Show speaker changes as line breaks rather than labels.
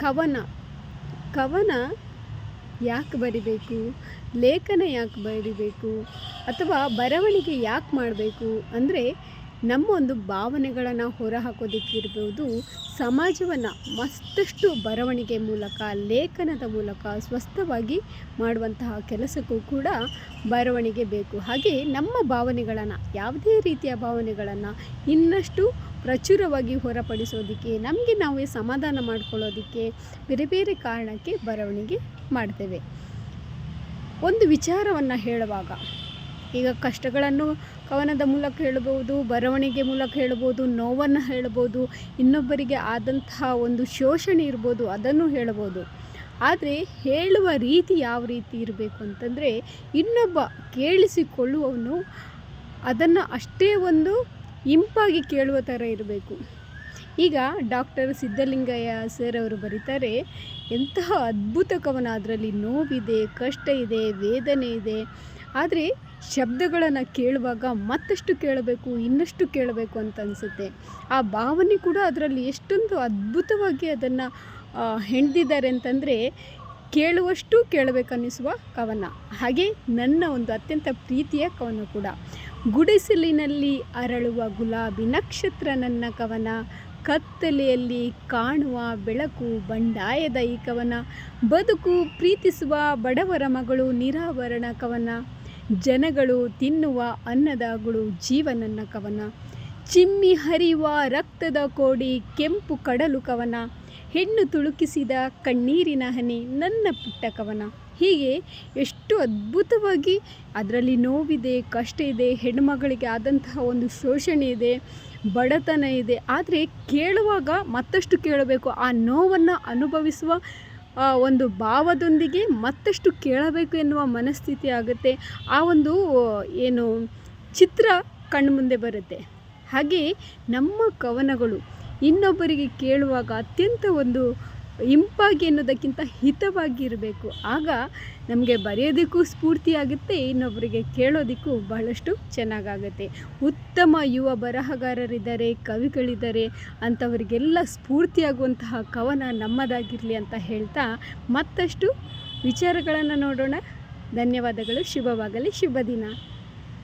ಕವನ. ಕವನ ಯಾಕೆ ಬರಿಬೇಕು? ಲೇಖನ ಯಾಕೆ ಬರಿಬೇಕು? ಅಥವಾ ಬರವಣಿಗೆ ಯಾಕೆ ಮಾಡಬೇಕು? ಅಂದರೆ ನಮ್ಮ ಒಂದು ಭಾವನೆಗಳನ್ನು ಹೊರಹಾಕೋದಕ್ಕಿರ್ಬೋದು ಸಮಾಜವನ್ನು ಮತ್ತಷ್ಟು ಬರವಣಿಗೆ ಮೂಲಕ, ಲೇಖನದ ಮೂಲಕ ಸ್ವಸ್ಥವಾಗಿ ಮಾಡುವಂತಹ ಕೆಲಸಕ್ಕೂ ಕೂಡ ಬರವಣಿಗೆ ಬೇಕು. ಹಾಗೆ ನಮ್ಮ ಭಾವನೆಗಳನ್ನು, ಯಾವುದೇ ರೀತಿಯ ಭಾವನೆಗಳನ್ನು ಇನ್ನಷ್ಟು ಪ್ರಚುರವಾಗಿ ಹೊರಪಡಿಸೋದಕ್ಕೆ, ನಮಗೆ ನಾವೇ ಸಮಾಧಾನ ಮಾಡ್ಕೊಳ್ಳೋದಕ್ಕೆ ಬೇರೆ ಬೇರೆ ಕಾರಣಕ್ಕೆ ಬರವಣಿಗೆ ಮಾಡ್ತೇವೆ. ಒಂದು ವಿಚಾರವನ್ನು ಹೇಳುವಾಗ ಈಗ ಕಷ್ಟಗಳನ್ನು ಕವನದ ಮೂಲಕ ಹೇಳ್ಬೋದು ಬರವಣಿಗೆ ಮೂಲಕ ಹೇಳ್ಬೋದು ನೋವನ್ನು ಹೇಳ್ಬೋದು ಇನ್ನೊಬ್ಬರಿಗೆ ಆದಂತಹ ಒಂದು ಶೋಷಣೆ ಇರ್ಬೋದು, ಅದನ್ನು ಹೇಳ್ಬೋದು ಆದರೆ ಹೇಳುವ ರೀತಿ ಯಾವ ರೀತಿ ಇರಬೇಕು ಅಂತಂದರೆ ಇನ್ನೊಬ್ಬ ಕೇಳಿಸಿಕೊಳ್ಳುವವನು ಅದನ್ನು ಅಷ್ಟೇ ಒಂದು ಇಂಪಾಗಿ ಕೇಳುವ ಥರ ಇರಬೇಕು. ಈಗ ಡಾಕ್ಟರ್ ಸಿದ್ಧಲಿಂಗಯ್ಯ ಸರ್ ಅವರು ಬರೀತಾರೆ, ಎಂತಹ ಅದ್ಭುತ ಕವನ, ಅದರಲ್ಲಿ ನೋವಿದೆ, ಕಷ್ಟ ಇದೆ, ವೇದನೆ ಇದೆ. ಆದರೆ ಶಬ್ದಗಳನ್ನು ಕೇಳುವಾಗ ಮತ್ತಷ್ಟು ಕೇಳಬೇಕು, ಇನ್ನಷ್ಟು ಕೇಳಬೇಕು ಅಂತ ಅನಿಸುತ್ತೆ. ಆ ಭಾವನೆ ಕೂಡ ಅದರಲ್ಲಿ ಎಷ್ಟೊಂದು ಅದ್ಭುತವಾಗಿ ಅದನ್ನು ಹೆಣ್ದಿದ್ದಾರೆ ಅಂತಂದರೆ ಕೇಳುವಷ್ಟು ಕೇಳಬೇಕನ್ನಿಸುವ ಕವನ. ಹಾಗೆ ನನ್ನ ಒಂದು ಅತ್ಯಂತ ಪ್ರೀತಿಯ ಕವನ ಕೂಡ. ಗುಡಿಸಲಿನಲ್ಲಿ ಅರಳುವ ಗುಲಾಬಿ ನಕ್ಷತ್ರ ನನ್ನ ಕವನ ಕತ್ತಲೆಯಲ್ಲಿ ಕಾಣುವ ಬೆಳಕು ಬಂಡಾಯದ ಈ ಕವನ ಬದುಕು ಪ್ರೀತಿಸುವ ಬಡವರ ಮಗಳು ನಿರಾವರಣ ಕವನ ಜನಗಳು ತಿನ್ನುವ ಅನ್ನದಾಗಳು ಜೀವನನ್ನ ಕವನ ಚಿಮ್ಮಿ ಹರಿಯುವ ರಕ್ತದ ಕೋಡಿ ಕೆಂಪು ಕಡಲು ಕವನ ಹೆಣ್ಣು ತುಳುಕಿಸಿದ ಕಣ್ಣೀರಿನ ಹನಿ ನನ್ನ ಪುಟ್ಟ ಕವನ ಹೀಗೆ ಎಷ್ಟು ಅದ್ಭುತವಾಗಿ ಅದರಲ್ಲಿ ನೋವಿದೆ ಕಷ್ಟ ಇದೆ ಹೆಣ್ಣುಮಗಳಿಗೆ ಆದಂತಹ ಒಂದು ಶೋಷಣೆ ಇದೆ, ಬಡತನ ಇದೆ. ಆದರೆ ಕೇಳುವಾಗ ಮತ್ತಷ್ಟು ಕೇಳಬೇಕು. ಆ ನೋವನ್ನು ಅನುಭವಿಸುವ ಒಂದು ಭಾವದೊಂದಿಗೆ ಮತ್ತಷ್ಟು ಕೇಳಬೇಕು ಎನ್ನುವ ಮನಸ್ಥಿತಿ ಆಗುತ್ತೆ. ಆ ಒಂದು, ಏನು, ಚಿತ್ರ ಕಣ್ಮುಂದೆ ಬರುತ್ತೆ. ಹಾಗೆ ನಮ್ಮ ಕವನಗಳು ಇನ್ನೊಬ್ಬರಿಗೆ ಕೇಳುವಾಗ ಅತ್ಯಂತ ಒಂದು ಇಂಪಾಗಿ ಅನ್ನೋದಕ್ಕಿಂತ ಹಿತವಾಗಿ ಇರಬೇಕು ಆಗ ನಮಗೆ ಬರೆಯೋದಕ್ಕೂ ಸ್ಫೂರ್ತಿಯಾಗುತ್ತೆ ಇನ್ನೊಬ್ಬರಿಗೆ ಕೇಳೋದಕ್ಕೂ ಬಹಳಷ್ಟು ಚೆನ್ನಾಗಾಗುತ್ತೆ. ಉತ್ತಮ ಯುವ ಬರಹಗಾರರಿದ್ದಾರೆ, ಕವಿಗಳಿದ್ದಾರೆ, ಅಂಥವರಿಗೆಲ್ಲ ಸ್ಫೂರ್ತಿಯಾಗುವಂತಹ ಕವನ ನಮ್ಮದಾಗಿರಲಿ ಅಂತ ಹೇಳ್ತಾ ಮತ್ತಷ್ಟು ವಿಚಾರಗಳನ್ನು ನೋಡೋಣ. ಧನ್ಯವಾದಗಳು, ಶುಭವಾಗಲಿ ಶುಭ ದಿನ